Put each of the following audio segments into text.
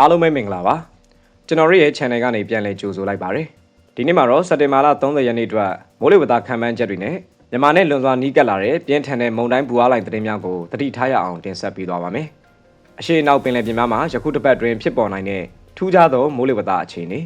အားလုံးပဲမင်္ဂလာပါကျွန်တော်တို့ရဲ့ channel ကနေပြန်လည်ကြိုဆိုလိုက်ပါရစေဒီနေ့မှာတော့စက်တင်ဘာလ30ရက်နေ့အတွက်မိုးလေဝသခံမှန်းချက်တွေနဲ့မြန်မာနဲ့လွန်စွာနီးကပ်လာတဲ့ပြင်းထန်တဲ့မုန်တိုင်းပူအားလိုက်သတင်းများကိုသတိထားရအောင်တင်ဆက်ပေးသွားပါမယ်အရှိအနောက်ပင်လယ်ပြင်များမှာယခုတစ်ပတ်တွင်ဖြစ်ပေါ်နိုင်တဲ့ထူးခြားသောမိုးလေဝသအခြေအနေ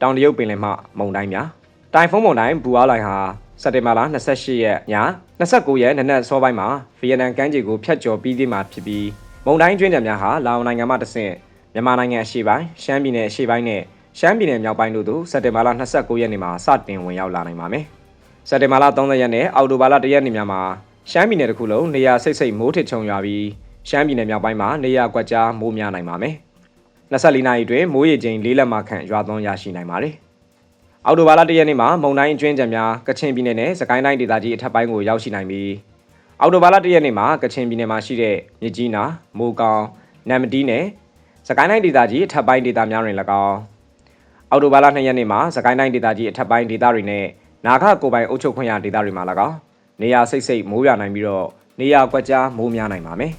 တောင်တရုတ်ပင်လယ်မှမုန်တိုင်းများတိုင်ဖုန်းမုန်တိုင်းပူအားလိုက်ဟာစက်တင်ဘာလ28ရက်ည29ရက်နနက်စောပိုင်းမှာဗီယက်နမ်ကမ်းခြေကိုဖျက်ကျော်ပြီးသေးမှဖြစ်ပြီးမုန်တိုင်းကျွန်းကြံများဟာလာအိုနိုင်ငံမှတဆင့် မြန်မာနိုင်ငံအရှေ့ပိုင်းရှမ်းပြည်နယ်အရှေ့ပိုင်းနဲ့ရှမ်းပြည်နယ်မြောက်ပိုင်းတို့သို့စက်တင်ဘာလ29ရက်နေ့မှာစတင်ဝင်ရောက်လာနိုင်ပါမယ်။စက်တင်ဘာလ30ရက်နဲ့အောက်တိုဘာလ1ရက်နေ့များမှာရှမ်းပြည်နယ်တစ်ခုလုံးနေရာစိတ်စိတ်မိုးထစ်ချုံရွာပြီးရှမ်းပြည်နယ်မြောက်ပိုင်းမှာနေရာကွက်ကြားမိုးများနိုင်ပါမယ်။24နာရီအတွင်းမိုးရေချိန်၄လက်မှခန့်ရွာသွန်းရရှိနိုင်ပါတယ်။အောက်တိုဘာလ1ရက်နေ့မှာမုန်တိုင်းအကျွင်းကြံများကချင်ပြည်နယ်နဲ့စကိုင်းတိုင်းဒေသကြီးအထက်ပိုင်းကိုရောက်ရှိနိုင်ပြီးအောက်တိုဘာလ1ရက်နေ့မှာကချင်ပြည်နယ်မှာရှိတဲ့မြစ်ကြီးနားမိုးကောင်းနမ်မတီးနဲ့ စကိုင်းတိုင်းဒေသကြီးအထက်ပိုင်းဒေသများတွင်၎င်းအောက်တိုဘာလ2ရက်နေ့မှာစကိုင်းတိုင်းဒေသကြီးအထက်ပိုင်းဒေသတွေနဲ့နာခကိုပိုင်အုပ်ချုပ်ခွင့်ရဒေသတွေမှာ၎င်းနေရာစိတ်စိတ်မိုးရွာနိုင်ပြီးတော့နေရာကွက်ကြားမိုးများနိုင်ပါမယ်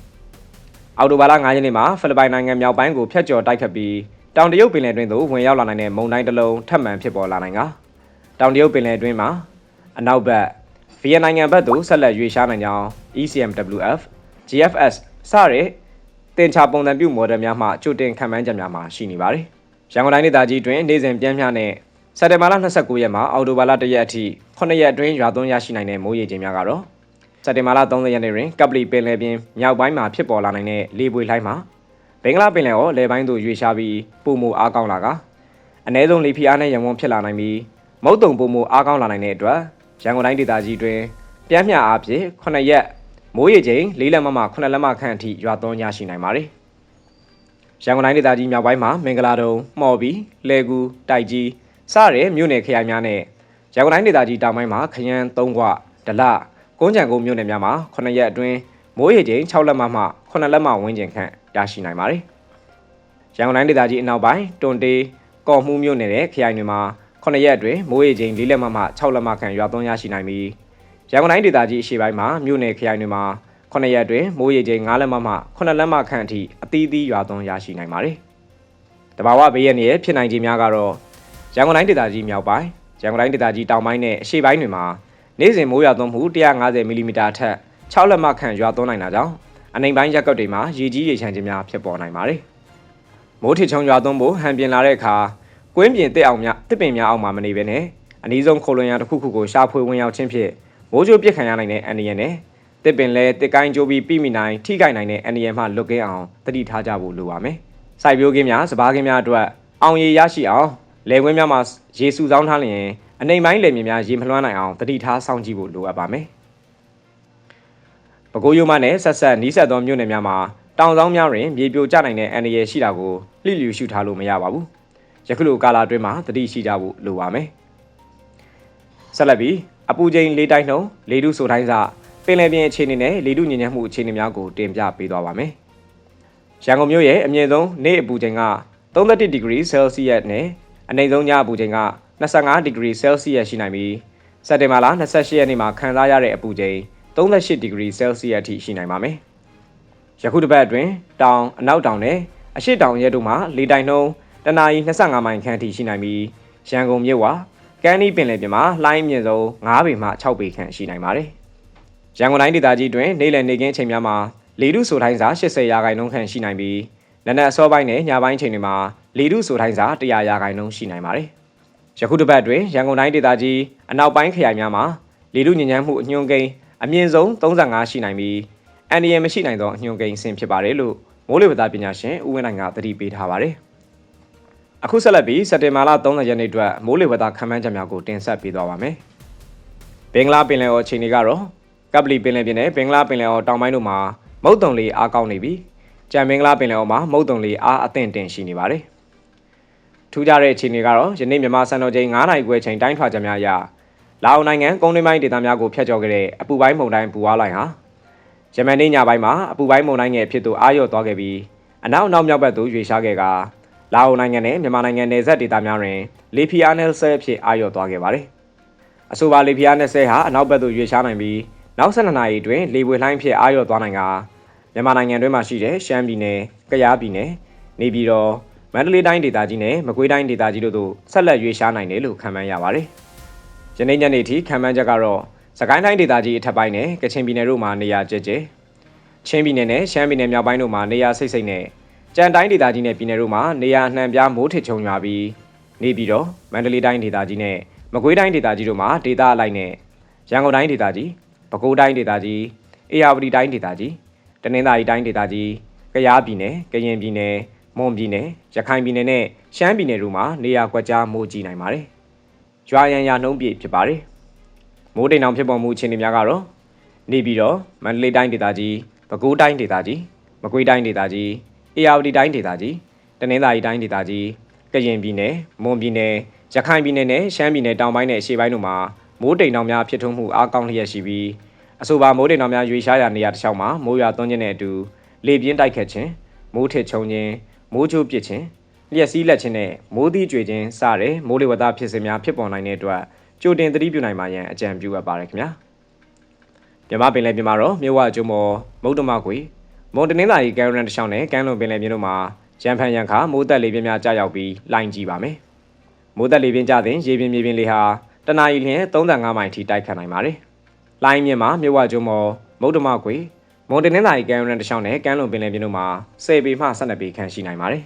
။အောက်တိုဘာလ9ရက်နေ့မှာဖိလစ်ပိုင်နိုင်ငံမြောက်ပိုင်းကိုဖျက်ကျော်တိုက်ခတ်ပြီးတောင်တရုတ်ပင်လယ်တွင်းသို့ဝင်ရောက်လာနိုင်တဲ့မုန်တိုင်းတစ်လုံးထပ်မံဖြစ်ပေါ်လာနိုင်ကတောင်တရုတ်ပင်လယ်တွင်းမှာအနောက်ဘက်ဗီယက်နိုင်ငံဘက်သို့ဆက်လက်ရွေ့ရှားနိုင်ကြောင်း ECMWF GFS စတဲ့ တင်ချပုံစံပြုမော်ဒယ်များမှကြိုတင်ခံမှန်းချက်များမှာရှိနေပါတယ်။ရန်ကုန်တိုင်းဒေသကြီးတွင်နေ့စဉ်ပြန်ပြနဲ့စက်တင်ဘာလ29ရက်မှအောက်တိုဘာလ1ရက်အထိ9ရက်အတွင်းရွာသွန်းရရှိနိုင်တဲ့မိုးရေချိန်များကတော့စက်တင်ဘာလ30ရက်နေ့တွင်ကပလီပင်လယ်ပြင်မြောက်ပိုင်းမှာဖြစ်ပေါ်လာနိုင်တဲ့လေပွေလှိုင်းမှာဘင်္ဂလားပင်လယ်ော်လယ်ပိုင်းသို့ရွေ့ရှားပြီးပုံမူအားကောင်းလာကအနည်းဆုံးလေဖိအားနဲ့ရံဝန်းဖြစ်လာနိုင်ပြီးမုတ်တုံပုံမူအားကောင်းလာနိုင်တဲ့အတွက်ရန်ကုန်တိုင်းဒေသကြီးတွင်ပြန်မြအားဖြင့်9ရက် မိုးရေချိန်၄လက်မမှ9လက်မခန့်အထိရွာသွန်းရရှိနိုင်ပါတယ်။ရန်ကုန်တိုင်းဒေသကြီးမြောက်ပိုင်းမှာမင်္ဂလာတုံမှော်ဘီလဲကူတိုက်ကြီးစတဲ့မြို့နယ်ခရိုင်များနဲ့ရန်ကုန်တိုင်းဒေသကြီးတောင်ပိုင်းမှာခရမ်း၃ခွဒလကုန်းကြံကုန်းမြို့နယ်များမှာ9ရက်အတွင်းမိုးရေချိန်6လက်မမှ9လက်မဝန်းကျင်ခန့်ရရှိနိုင်ပါတယ်။ရန်ကုန်တိုင်းဒေသကြီးအနောက်ပိုင်းတွန်တေးကော်မှုမြို့နယ်ရဲ့ခရိုင်တွေမှာ9ရက်အတွင်းမိုးရေချိန်4လက်မမှ6လက်မခန့်ရွာသွန်းရရှိနိုင်ပြီး ရန်ကုန်တိုင်းဒေသကြီးအရှေ့ပိုင်းမှာမြို့နယ်ခရိုင်တွေမှာ9ရက်အတွင်းမိုးရေချိန်9လက်မမှ9လက်မခန့်အထိအသီးသီးရွာသွန်းရရှိနိုင်ပါတယ်။တဘာဝဘေးရန်ရဲ့ဖြစ်နိုင်ခြေများကတော့ရန်ကုန်တိုင်းဒေသကြီးမြောက်ပိုင်းရန်ကုန်တိုင်းဒေသကြီးတောင်ပိုင်းနဲ့အရှေ့ပိုင်းတွေမှာနေ့စဉ်မိုးရွာသွန်းမှု150မီလီမီတာထက်6လက်မခန့်ရွာသွန်းနိုင်တာကြောင့်အနိုင်ပိုင်းရက်ကွက်တွေမှာရေကြီးရေချမ်းခြင်းများဖြစ်ပေါ်နိုင်ပါတယ်။မိုးထစ်ချုံရွာသွန်းဖို့ဟန်ပြင်လာတဲ့အခါကွင်းပြင်တစ်အောင်များတစ်ပင်များအောင်မှာမနေဘဲနဲ့အနည်းဆုံးခိုလွင်ရတစ်ခုခုကိုရှာဖွေဝင်ရောက်ခြင်းဖြင့် မိုးကြိုးပြစ်ခံရနိုင်တဲ့အန္တရာယ်နဲ့တစ်ပင်လဲတစ်ကိုင်းကြိုးပြီးပြမိနိုင်ထိခိုက်နိုင်တဲ့အန္တရာယ်မှလွတ်ကင်းအောင်တတိထားကြဖို့လိုပါမယ်။စိုက်ပျိုးခင်းများစပါးခင်းများအတွက်အောင်ရည်ရရှိအောင်လယ်ကွင်းများမှာရေစုဆောင်းထားလျင်အနိုင်ပိုင်းလယ်မြေများရေမလွှမ်းနိုင်အောင်တတိထားစောင့်ကြည့်ဖို့လိုအပ်ပါမယ်။ပဲခူးရိုးမနဲ့ဆက်ဆက်နီးစပ်သောမြို့နယ်များမှာတောင်ဆောင်များတွင်မြေပြိုကျနိုင်တဲ့အန္တရာယ်ရှိတာကိုလှိလျူရှုထားလို့မရပါဘူး။ယခုလိုကာလအတွင်းမှာတတိရှိကြဖို့လိုပါမယ်။ဆက်လက်ပြီး အပူချိန်လေးတိုင်းနှုံလေထုဆိုတိုင်းစပင်လယ်ပြင်အခြေအနေနဲ့လေထုညဉ့်ညမ်းမှုအခြေအနေများကိုတင်ပြပေးသွားပါမယ်။ရန်ကုန်မြို့ရဲ့အမြင့်ဆုံးနေ့အပူချိန်က31ဒီဂရီဆဲလ်စီယပ်နဲ့အနိမ့်ဆုံးညအပူချိန်က25ဒီဂရီဆဲလ်စီယပ်ရှိနိုင်ပြီးစက်တင်ဘာလ28ရက်နေ့မှာခံစားရတဲ့အပူချိန်38ဒီဂရီဆဲလ်စီယပ်ထိရှိနိုင်ပါမယ်။ယခုတစ်ပတ်အတွင်းတောင်အနောက်တောင်နဲ့အရှေ့တောင်ရဲတို့မှာလေတိုင်နှုန်းတနအီ25မိုင်ခန့်ထိရှိနိုင်ပြီးရန်ကုန်မြို့ဝ ကမ်းနီးပင်လယ်ပြင်မှာလှိုင်းမြင့်ဆုံး9ပေမှ6ပေခန့်ရှိနိုင်ပါတယ်။ရန်ကုန်တိုင်းဒေသကြီးတွင်နေ့လယ်နေခင်းအချိန်များမှာလေထုဆိုတိုင်းစာ80ရာခိုင်နှုန်းခန့်ရှိနိုင်ပြီးနနက်အစောပိုင်းနဲ့ညပိုင်းအချိန်တွေမှာလေထုဆိုတိုင်းစာ100ရာခိုင်နှုန်းရှိနိုင်ပါတယ်။ယခုတစ်ပတ်တွင်ရန်ကုန်တိုင်းဒေသကြီးအနောက်ပိုင်းခရိုင်များမှာလေထုညဉ့်ညမ်းမှုအညွှန်းကိန်းအမြင့်ဆုံး35ရှိနိုင်ပြီးအန်ဒီယမရှိနိုင်သောအညွှန်းကိန်းအဆင့်ဖြစ်ပါတယ်လို့မိုးလေဝသပညာရှင်ဦးဝင်းနိုင်ကသတိပေးထားပါတယ်။ အခုဆက်လက်ပြီးစက်တင်ဘာလ30ရက်နေ့အတွက်မိုးလေဝသခန့်မှန်းချက်များကိုတင်ဆက်ပေးသွားပါမယ်။ဘင်္ဂလားပင်လယ်အော်ချိန်တွေကတော့ကပလီပင်လယ်ပြင်နဲ့ဘင်္ဂလားပင်လယ်အော်တောင်ပိုင်းတို့မှာမုတ်တုံလေးအားကောင်းနေပြီးကြံမင်္ဂလာပင်လယ်အော်မှာမုတ်တုံလေးအားအသင့်တင်ရှိနေပါတယ်။ထူးခြားတဲ့အခြေအနေကတော့ယနေ့မြန်မာစံတော်ချိန်9နာရီခွဲချိန်တိုင်းထွာချက်များအရလာအိုနိုင်ငံကုန်းတွင်းပိုင်းဒေသများကိုဖျက်ကျော်ခဲ့တဲ့အပူပိုင်းမုန်တိုင်းပူအားလိုက်ဟာယမန်နေ့ညပိုင်းမှာအပူပိုင်းမုန်တိုင်းငယ်ဖြစ်သူအာရုံသွားခဲ့ပြီးအနောက်အနောက်မြောက်ဘက်သို့ရွေ့ရှားခဲ့က လာအိုနိုင်ငံနဲ့မြန်မာနိုင်ငံနယ်စပ်ဒေသများတွင်လေဖီယာနယ်ဆဲဖြစ်အာရုံသွားခဲ့ပါတယ်။အဆိုပါလေဖီယာနယ်ဆဲဟာအနောက်ဘက်သို့ရွေ့ရှားနိုင်ပြီးနောက်12နာရီတွင်လေပွေလှိုင်းဖြစ်အာရုံသွားနိုင်ကမြန်မာနိုင်ငံတွင်းမှာရှိတဲ့ရှမ်းပြည်နယ်၊ကယားပြည်နယ်၊နေပြည်တော်၊မမန္တလေးတိုင်းဒေသကြီးနဲ့မကွေးတိုင်းဒေသကြီးတို့သို့ဆက်လက်ရွေးရှားနိုင်တယ်လို့ခန့်မှန်းရပါတယ်။ယနေ့ညနေထိခန့်မှန်းချက်ကတော့စကိုင်းတိုင်းဒေသကြီးအထက်ပိုင်းနဲ့ကချင်ပြည်နယ်တို့မှာနေရာကျကျချင်းပြည်နယ်နဲ့ရှမ်းပြည်နယ်မြောက်ပိုင်းတို့မှာနေရာစိတ်စိတ်နဲ့ ကြံတိုင်းဒေသကြီးနဲ့ပြည်နယ်တို့မှာနေရာအနှံပြားမိုးထစ်ချုံရွာပြီးနေပြီးတော့မန္တလေးတိုင်းဒေသကြီးနဲ့မကွေးတိုင်းဒေသကြီးတို့မှာဒေသအလိုက်နဲ့ရန်ကုန်တိုင်းဒေသကြီးပဲခူးတိုင်းဒေသကြီးအေရဝတီတိုင်းဒေသကြီးတနင်္သာရီတိုင်းဒေသကြီးကယားပြည်နယ်ကရင်ပြည်နယ်မွန်ပြည်နယ်ရခိုင်ပြည်နယ်နဲ့ရှမ်းပြည်နယ်တို့မှာနေရာကွက်ကြားမိုးကြီးနိုင်ပါတယ်။ရွာရန်ရာနှုံးပြည့်ဖြစ်ပါတယ်။မိုးတိမ်အောင်ဖြစ်ပေါ်မှုအခြေအနေများကတော့နေပြီးတော့မန္တလေးတိုင်းဒေသကြီးပဲခူးတိုင်းဒေသကြီးမကွေးတိုင်းဒေသကြီး အေရဝတီတိုင်းဒေသကြီးတနင်္သာရီတိုင်းဒေသကြီးကရင်ပြည်နယ်မွန်ပြည်နယ်ရခိုင်ပြည်နယ်နဲ့ရှမ်းပြည်နယ်တောင်ပိုင်းနဲ့အရှေ့ပိုင်းတို့မှာမိုးတိမ်အောင်များဖြစ်ထွန်းမှုအားကောင်းလျက်ရှိပြီးအဆိုပါမိုးတိမ်အောင်များရွေရှားရာနေရာတစ်လျှောက်မှာမိုးရွာသွန်းခြင်းနဲ့အတူလေပြင်းတိုက်ခတ်ခြင်းမိုးထစ်ချုံခြင်းမိုးချိုးပစ်ခြင်းလျက်စီးလက်ခြင်းနဲ့မိုးသီးကြွေခြင်းစတဲ့မိုးလေဝသဖြစ်စဉ်များဖြစ်ပေါ်နိုင်တဲ့အတွက်ကြိုတင်သတိပြုနိုင်မှာရန်အကြံပြုအပ်ပါတယ်ခင်ဗျာမြမပင်လယ်ပြင်မှာတော့မြဝကျုံမော်မုတ်တမကွေ မွန်တနင်္သာရီကမ်ရန်တချောင်းနဲ့ကမ်းလွန်ပင်လယ်ပြင်တို့မှာရန်ဖန်ရန်ခါမိုးတက်လေပြင်းများကြာရောက်ပြီးလိုင်းကြည့်ပါမယ်မိုးတက်လေပြင်းကြတဲ့ရေပြင်မြေပြင်လေဟာတနအီလျင်35မိုင်ထိတိုက်ခတ်နိုင်ပါတယ်လိုင်းမြင့်မှာမြဝကျုံမော်မုတ်တမကွေမွန်တနင်္သာရီကမ်းရန်တချောင်းနဲ့ကမ်းလွန်ပင်လယ်ပြင်တို့မှာ10ပေမှ12ပေခန့်ရှိနိုင်ပါတယ်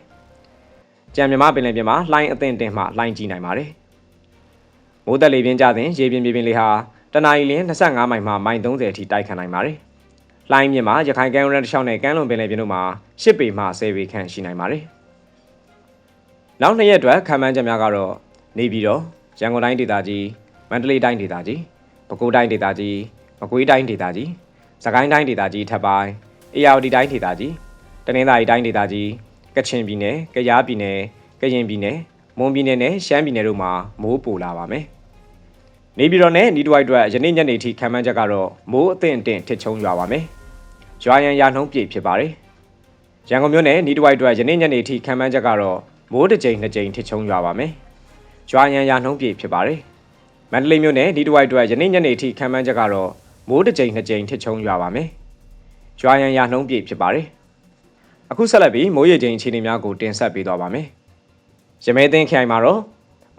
ကြံမြမပင်လယ်ပြင်မှာလိုင်းအသင့်တင်မှလိုင်းကြည့်နိုင်ပါတယ်မိုးတက်လေပြင်းကြတဲ့ရေပြင်မြေပြင်လေဟာတနအီလရင်25မိုင်မှမိုင်30အထိတိုက်ခတ်နိုင်ပါတယ်။ လိုင်းမြင့်မှာရခိုင်ကမ်းရိုးတန်းတစ်လျှောက်နဲ့ကမ်းလွန်ပင်လယ်ပြင်တို့မှာ10ပေမှ10ပေခန့်ရှိနိုင်ပါတယ်။နောက်နှစ်ရက်အတွက်ခံမှန်းချက်များကတော့နေပြည်တော်ရန်ကုန်တိုင်းဒေသကြီးမန္တလေးတိုင်းဒေသကြီးပဲခူးတိုင်းဒေသကြီးမကွေးတိုင်းဒေသကြီးစကိုင်းတိုင်းဒေသကြီးထပ်ပိုင်းအေရဝတီတိုင်းဒေသကြီးတနင်္သာရီတိုင်းဒေသကြီးကချင်ပြည်နယ်ကယားပြည်နယ်ကရင်ပြည်နယ်မွန်ပြည်နယ်နဲ့ရှမ်းပြည်နယ်တို့မှာမိုးပိုလာပါမယ်။နေပြည်တော်နဲ့နီးတဝိုက်အတွက်ယနေ့ညနေထိခံမှန်းချက်ကတော့မိုးအသင့်အင့်ထစ်ချုံရွာပါမယ်။ ရွာရန်ရာနှုံးပြည့်ဖြစ်ပါတယ်။ရန်ကုန်မြို့နယ်နီးတဝိုက်အတွက်ယနေ့ညနေထိခံမှန်းချက်ကတော့မိုးတစ်ကြိမ်နှစ်ကြိမ်ထစ်ချုံရွာပါမယ်။ရွာရန်ရာနှုံးပြည့်ဖြစ်ပါတယ်။မန္တလေးမြို့နယ်နီးတဝိုက်အတွက်ယနေ့ညနေထိခံမှန်းချက်ကတော့မိုးတစ်ကြိမ်နှစ်ကြိမ်ထစ်ချုံရွာပါမယ်။ရွာရန်ရာနှုံးပြည့်ဖြစ်ပါတယ်။အခုဆက်လက်ပြီးမိုးရေချိန်အခြေအနေများကိုတင်ဆက်ပေးသွားပါမယ်။ရမဲသိန်းခိုင်မှာတော့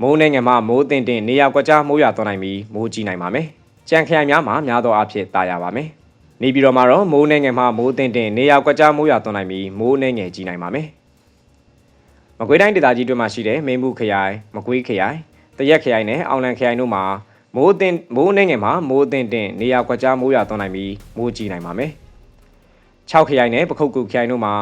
မိုးနှင်းငယ်မှမိုးတင်တင်နေရာကွက်ကြားမိုးရွာသွန်းနိုင်ပြီးမိုးကြီးနိုင်ပါမယ်။ကြံခရိုင်များမှာများသောအားဖြင့်တာယာပါမယ်။ နေပြည်တော်မှာတော့မိုးနှင်းငယ်မှမိုးတင်တင်နေရာကွက်ကြားမိုးရွာသွန်းနိုင်ပြီးမိုးနှင်းငယ်ကြီးနိုင်ပါမယ်။မကွေးတိုင်းဒေသကြီးတွင်မှရှိတဲ့မင်းဘူးခရိုင်မကွေးခရိုင်တရက်ခရိုင်နဲ့အောင်လံခရိုင်တို့မှာမိုးတင်မိုးနှင်းငယ်မှမိုးတင်တင်နေရာကွက်ကြားမိုးရွာသွန်းနိုင်ပြီးမိုးကြီးနိုင်ပါမယ်။6ခရိုင်နဲ့ပခုတ်ကူခရိုင်တို့မှာ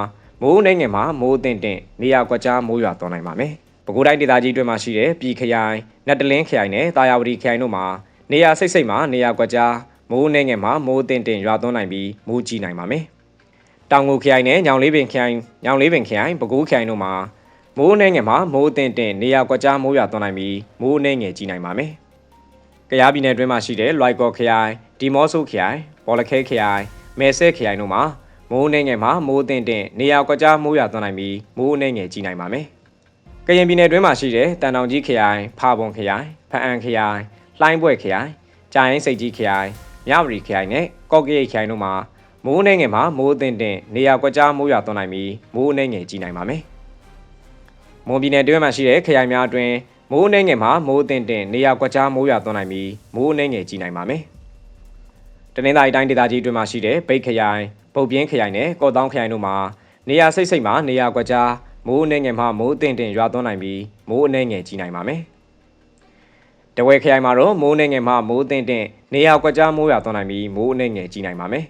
မိုးနှင်းငယ်မှမိုးတင်တင်နေရာကွက်ကြားမိုးရွာသွန်းနိုင်ပါမယ်။ပဲခူးတိုင်းဒေသကြီးတွင်မှရှိတဲ့ပြည်ခရိုင်နတ်တလင်းခရိုင်နဲ့တာယာဝတီခရိုင်တို့မှာနေရာစိတ်စိတ်မှာနေရာကွက်ကြား မိုးနှင်းငယ်မှာမိုးတင်တင်ရွာသွန်းနိုင်ပြီးမိုးကြီးနိုင်ပါမယ်။တောင်ငူခရိုင်နဲ့ညောင်လေးပင်ခရိုင်ညောင်လေးပင်ခရိုင်ပဲခူးခရိုင်တို့မှာမိုးနှင်းငယ်မှာမိုးတင်တင်နေရာကွက်ကြားမိုးရွာသွန်းနိုင်ပြီးမိုးနှင်းငယ်ကြီးနိုင်ပါမယ်။ကယားပြည်နယ်တွင်းမှာရှိတဲ့လွိုက်ကော်ခရိုင်ဒီမော့ဆိုခရိုင်ဘော်လခဲခရိုင်မဲဆဲခရိုင်တို့မှာမိုးနှင်းငယ်မှာမိုးတင်တင်နေရာကွက်ကြားမိုးရွာသွန်းနိုင်ပြီးမိုးနှင်းငယ်ကြီးနိုင်ပါမယ်။ကရင်ပြည်နယ်တွင်းမှာရှိတဲ့တန်တောင်ကြီးခရိုင်ဖာပွန်ခရိုင်ဖအံခရိုင်လှိုင်းဘွဲ့ခရိုင်ကြာရင်စိတ်ကြီးခရိုင် မြဝတီခရိုင်နဲ့ကော့ကရိတ်ခရိုင်တို့မှာမိုးနှဲငယ်မှာမိုးအသင့်တင်နေရာကွက်ကြားမိုးရွာသွန်းနိုင်ပြီးမိုးနှဲငယ်ကြီးနိုင်ပါမယ်။မွန်ပြည်နယ်တွင်းမှာရှိတဲ့ခရိုင်များအတွင်းမိုးနှဲငယ်မှာမိုးအသင့်တင်နေရာကွက်ကြားမိုးရွာသွန်းနိုင်ပြီးမိုးနှဲငယ်ကြီးနိုင်ပါမယ်။တနင်္သာရီတိုင်းဒေသကြီးတွင်မှရှိတဲ့ဗိတ်ခရိုင်ပုတ်ပြင်းခရိုင်နဲ့ကော့တောင်းခရိုင်တို့မှာနေရာစိတ်စိတ်မှာနေရာကွက်ကြားမိုးအနှဲငယ်မှမိုးအသင့်တင်ရွာသွန်းနိုင်ပြီးမိုးအနှဲငယ်ကြီးနိုင်ပါမယ်။ တဝဲခရိုင်မှာတော့မိုးအနှဲငယ်မှမိုးအသင့်တင်နေရာကွက်ကြားမိုးရွာသွန်းနိုင်ပြီးမိုးအနှဲငယ်ကြီးနိုင်ပါမယ်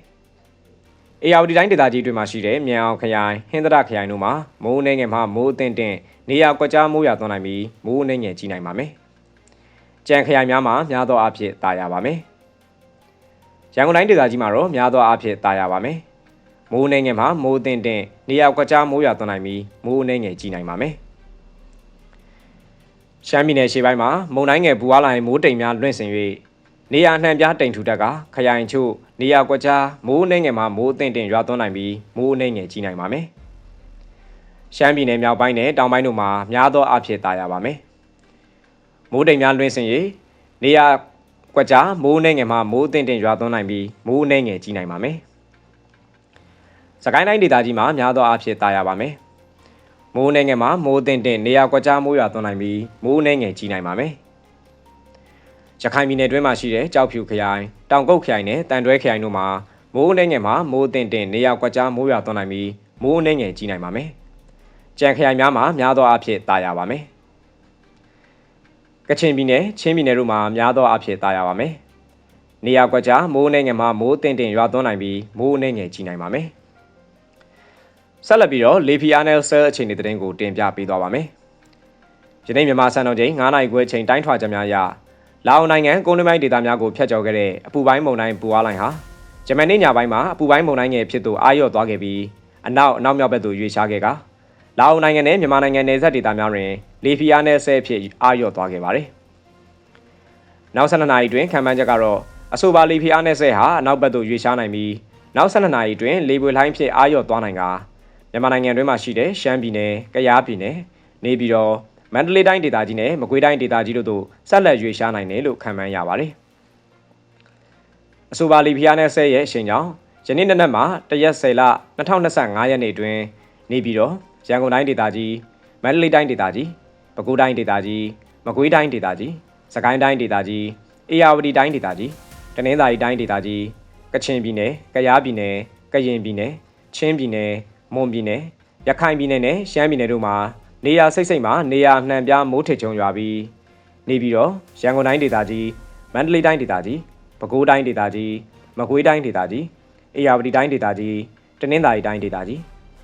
။အေယာဝတီတိုင်းဒေသကြီးတွေမှာရှိတဲ့မြန်အောင်ခရိုင်ဟင်းသရခရိုင်တို့မှာမိုးအနှဲငယ်မှမိုးအသင့်တင်နေရာကွက်ကြားမိုးရွာသွန်းနိုင်ပြီးမိုးအနှဲငယ်ကြီးနိုင်ပါမယ်။ကြံခရိုင်များမှာများသောအားဖြင့်တာယာပါမယ်။ရန်ကုန်တိုင်းဒေသကြီးမှာတော့များသောအားဖြင့်တာယာပါမယ်။မိုးနှင်းငယ်မှာမိုးတင်တင်နေရာကွက်ကြားမိုးရွာသွန်းနိုင်ပြီးမိုးနှင်းငယ်ကြီးနိုင်ပါမယ်။ ရှမ်းပြည်နယ်ရှေ့ပိုင်းမှာမုန်တိုင်းငယ်ဘူအားလိုင်းမိုးတိမ်များလွင့်စင်၍နေရာနှံပြားတိမ်ထူတက်ကခရိုင်ချို့နေရာကွက်ကြားမိုးနှင်းငယ်မှာမိုးတင်တင်ရွာသွန်းနိုင်ပြီးမိုးနှင်းငယ်ကြီးနိုင်ပါမယ်။ရှမ်းပြည်နယ်မြောက်ပိုင်းနဲ့တောင်ပိုင်းတို့မှာများသောအားဖြင့်တာယာပါမယ်။မိုးတိမ်များလွင့်စင်၍နေရာကွက်ကြားမိုးနှင်းငယ်မှာမိုးတင်တင်ရွာသွန်းနိုင်ပြီးမိုးနှင်းငယ်ကြီးနိုင်ပါမယ်။စကိုင်းတိုင်းဒေသကြီးမှာများသောအားဖြင့်တာယာပါမယ်။ မိုးနှဲငယ်မှာမိုးတင်တင်နေရာကွက်ကြားမိုးရွာသွန်းနိုင်ပြီးမိုးနှဲငယ်ကြီးနိုင်ပါမယ်ရခိုင်ပြည်နယ်တွင်းမှာရှိတဲ့ကြောက်ဖြူခရိုင်တောင်ကုတ်ခရိုင်နဲ့တန်တွဲခရိုင်တို့မှာမိုးနှဲငယ်မှာမိုးတင်တင်နေရာကွက်ကြားမိုးရွာသွန်းနိုင်ပြီးမိုးနှဲငယ်ကြီးနိုင်ပါမယ်ကြံခရိုင်များမှာများသောအားဖြင့်တာယာပါမယ်ကချင်ပြည်နယ်ချင်းပြည်နယ်တို့မှာများသောအားဖြင့်တာယာပါမယ်နေရာကွက်ကြားမိုးနှဲငယ်မှာမိုးတင်တင်ရွာသွန်းနိုင်ပြီးမိုးနှဲငယ်ကြီးနိုင်ပါမယ် ဆက်လက်ပြီးတော့လေဖီအာနယ်ဆဲအခြေအနေသတင်းကိုတင်ပြပေးသွားပါမယ်ယနေ့မြန်မာစံတော်ချိန်9နာရီခွဲချိန်တိုင်းထွာချက်များအရလာအိုနိုင်ငံကုန်းတွင်းပိုင်းဒေသများကိုဖျက်ကျော်ခဲ့တဲ့အပူပိုင်းမုန်တိုင်းပူအားလိုင်းဟာဂျမန်နေ့ညပိုင်းမှာအပူပိုင်းမုန်တိုင်းငယ်ဖြစ်သူအာရော့သွားခဲ့ပြီးအနောက်အနောက်မြောက်ဘက်သို့ရွေ့ရှားခဲ့ကလာအိုနိုင်ငံနဲ့မြန်မာနိုင်ငံနယ်စပ်ဒေသများတွင်လေဖီအာနယ်ဆဲဖြစ်အာရော့သွားခဲ့ပါတယ်။နောက်12နာရီတွင်ခံမှန်းချက်ကတော့အဆိုပါလေဖီအာနယ်ဆဲဟာအနောက်ဘက်သို့ရွေ့ရှားနိုင်ပြီးနောက်12နာရီတွင်လေပွေလှိုင်းဖြစ်အာရော့သွားနိုင်က မြန်မာနိုင်ငံတွင်းမှာရှိတဲ့ရှမ်းပြည်နယ်၊ကယားပြည်နယ်၊နေပြည်တော်မန္တလေးတိုင်းဒေသကြီးနဲ့မကွေးတိုင်းဒေသကြီးတို့သို့ဆက်လက်ရွေ့ရှားနိုင်တယ်လို့ခန့်မှန်းရပါတယ်။အဆိုပါလီဖီယာနဲ့ဆဲရဲ့အချိန်ကြောင့်ယနေ့နေ့နက်မှာတရက်10လ2025ရက်နေ့တွင်နေပြည်တော်ရန်ကုန်တိုင်းဒေသကြီးမန္တလေးတိုင်းဒေသကြီးပဲခူးတိုင်းဒေသကြီးမကွေးတိုင်းဒေသကြီးစကိုင်းတိုင်းဒေသကြီးအေရဝတီတိုင်းဒေသကြီးတနင်္သာရီတိုင်းဒေသကြီးကချင်ပြည်နယ်၊ကယားပြည်နယ်၊ကရင်ပြည်နယ်၊ချင်းပြည်နယ်၊ မွန်ပြည်နယ်၊ရခိုင်ပြည်နယ်နဲ့ရှမ်းပြည်နယ်တို့မှာနေရာစိတ်စိတ်မှာနေရာနှံပြားမိုးထစ်ချုံရွာပြီးနေပြီးတော့ရန်ကုန်တိုင်းဒေသကြီးမန္တလေးတိုင်းဒေသကြီးပဲခူးတိုင်းဒေသကြီးမကွေးတိုင်းဒေသကြီးအေရဝတီတိုင်းဒေသကြီးတနင်္သာရီတိုင်းဒေသကြီး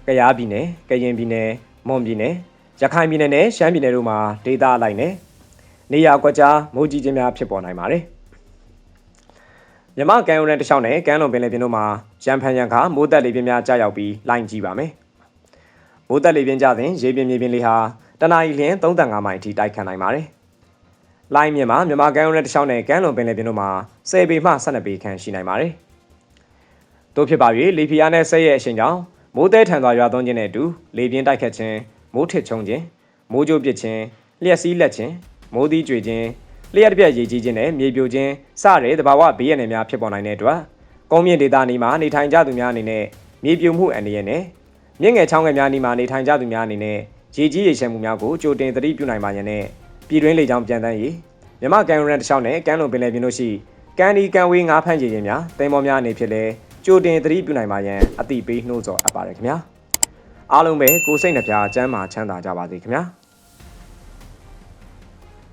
ကယားပြည်နယ်ကရင်ပြည်နယ်မွန်ပြည်နယ်ရခိုင်ပြည်နယ်နဲ့ရှမ်းပြည်နယ်တို့မှာဒေသအလိုက်နဲ့နေရာကွက်ကြားမိုးကြီးခြင်းများဖြစ်ပေါ်နိုင်ပါတယ် မြမကန်ရုံနဲ့တခြားနဲ့ကမ်းလွန်ပင်လယ်ပြင်တို့မှာရန်ဖန်ရန်ခါမိုးတက်လေပြင်းများကြာရောက်ပြီးလိုင်းကြီးပါမယ်။မိုးတက်လေပြင်းကြစဉ်ရေပြင်မြေပြင်လေဟာတနအီလျင်35မိုင်အထိတိုက်ခတ်နိုင်ပါတယ်။လိုင်းမြင်မှာမြမကန်ရုံနဲ့တခြားနဲ့ကမ်းလွန်ပင်လယ်ပြင်တို့မှာ10ပေမှ12ပေခန့်ရှိနိုင်ပါတယ်။တို့ဖြစ်ပါ၍လေဖီယာနဲ့ဆက်ရဲ့အချိန်ကြောင့်မိုးတဲထန်စွာရွာသွန်းခြင်းနဲ့အတူလေပြင်းတိုက်ခတ်ခြင်းမိုးထစ်ချုံခြင်းမိုးကြိုးပစ်ခြင်းလျှက်စီးလက်ခြင်းမိုးသီးကြွေခြင်း လျှက်တစ်ပြက်ရေကြီးခြင်းနဲ့မြေပြိုခြင်းစတဲ့သဘာဝဘေးရန်တွေများဖြစ်ပေါ်နိုင်တဲ့အတွက်ကုန်းမြင့်ဒေသနီမှာနေထိုင်ကြသူများအနေနဲ့မြေပြိုမှုအန္တရာယ်နဲ့မြင့်ငယ်ချောင်းငယ်များနီမှာနေထိုင်ကြသူများအနေနဲ့ရေကြီးရေရှမ်းမှုများကိုကြိုတင်သတိပြုနိုင်ပါရန်နဲ့ပြည်တွင်းလေကြောင်းပြန်တန်းရေးမြမကန်ရန်တစ်လျှောက်နဲ့ကမ်းလွန်ပင်လယ်ပြင်တို့ရှိကန်ဒီကန်ဝေးငါးဖမ်းခြေခြင်းများတိမ်မောများအနေဖြင့်လဲကြိုတင်သတိပြုနိုင်ပါရန်အတိပေးနှိုးဆော်အပ်ပါတယ်ခင်ဗျာအားလုံးပဲကိုယ်စိတ်နှပြချမ်းမာချမ်းသာကြပါစေခင်ဗျာ